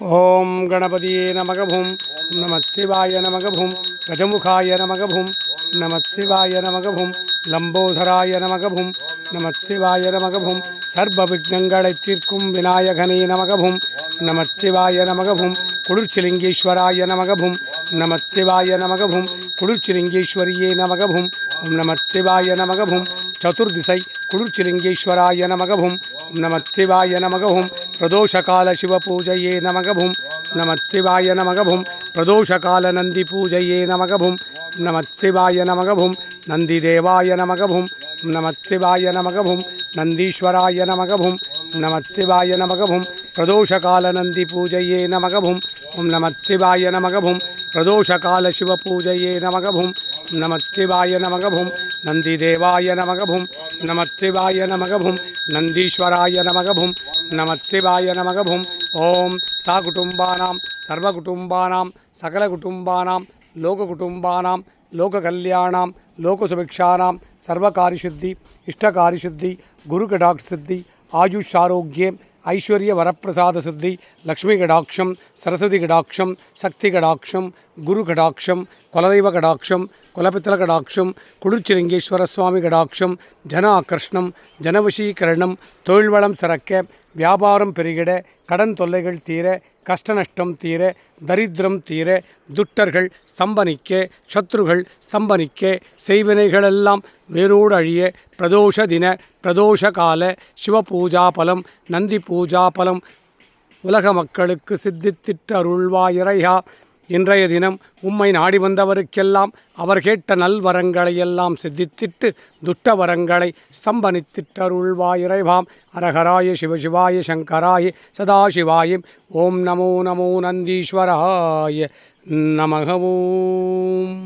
ஓம் கணபதியே நமகபும். நமச்சிவாய நமகபும். கஜமுகாய நமகபும். நமச்சிவாய நமகபும். லம்போதராய நமகபும். நமச்சிவாய நமகபும். சர்வ விக்னங்களை தீர்க்கும் விநாயகனே நமகபும். நமச்சிவாய நமகபும். குளிர்ச்சிலிங்கேஸ்வராய நமகபும். நமச்சிவாய நமகபும். குளிர்ச்சிலிங்கேஸ்வரியே நமகபும். நமச்சிவாய நமகபும். சதுர்திசை குளிர்ச்சிலிங்கேஸ்வராய நமகபும் நமச்சிவாய நமகபும் பிரதோஷகால சிவபூஜையே நமகபும் நமச்சிவாய நமகபும் பிரதோஷகால நந்தி பூஜையே நமகபும் நமச்சிவாய நமகபும் நந்தி தேவாய நமகவும் நமச்சிவாய நமகபும் நந்தீஸ்வராய நமகபும் நமச்சிவாய நமகபும் பிரதோஷகால நந்தி பூஜையே நமகபும் ஓம் நமச்சிவாய நமகபும் பிரதோஷகால சிவபூஜையே நமகவும் நமச்சிவாய நமகபும் நந்திதேவாய நமகபும் நமச்சிவாய நமகபும் நந்தீஸ்வராய நமகபும் நமச்சிவாய நமகபும் ஓம் சா குடும்பானாம் சர்வ குடும்பானாம் லோககல்யாணாம் லோகசுபிக்ஷானாம் சர்வகாரிசுத்தி இஷ்டகாரிசுத்தி குரு கடாக்ஷித்தி ஆயுஷ் ஐஸ்வர்ய வரப்பிரசாத சித்தி லக்ஷ்மி கடாட்சம் சரஸ்வதி கடாட்சம் சக்தி கடாட்சம் குரு கடாட்சம் குலதெய்வ கடாட்சம் குலபித்தல கடாட்சம் குளிர்ச்சிலிங்கேஸ்வர சுவாமி கடாட்சம் ஜன ஆக்கர்ஷ்ணம் ஜனவசீகரணம் தொழில் வளம் சிறக்க வியாபாரம் பெருகிட கடன் தொல்லைகள் தீர கஷ்ட நஷ்டம் தீர தரித்திரம் தீர துட்டர்கள் சம்பனிக்க சத்ருகள் சம்பனிக்க செய்வினைகளெல்லாம் வேரோடு அழிய பிரதோஷ தின பிரதோஷ கால சிவபூஜா பலம் நந்தி பூஜா பலம். உலக மக்களுக்கு சித்தித்திட்ட அருள்வாயிரையா இன்றைய தினம் உம்மை நாடி வந்தவருக்கெல்லாம் அவர் கேட்ட நல்வரங்களையெல்லாம் சித்தித்திட்டு துட்ட வரங்களை ஸ்தம்பனித்திட்டு அருள்வாயிரைவாம் அரகராய சிவசிவாய சங்கராய சதாசிவாய. ஓம் நமோ நமோ நந்தீஸ்வராய நமகவும்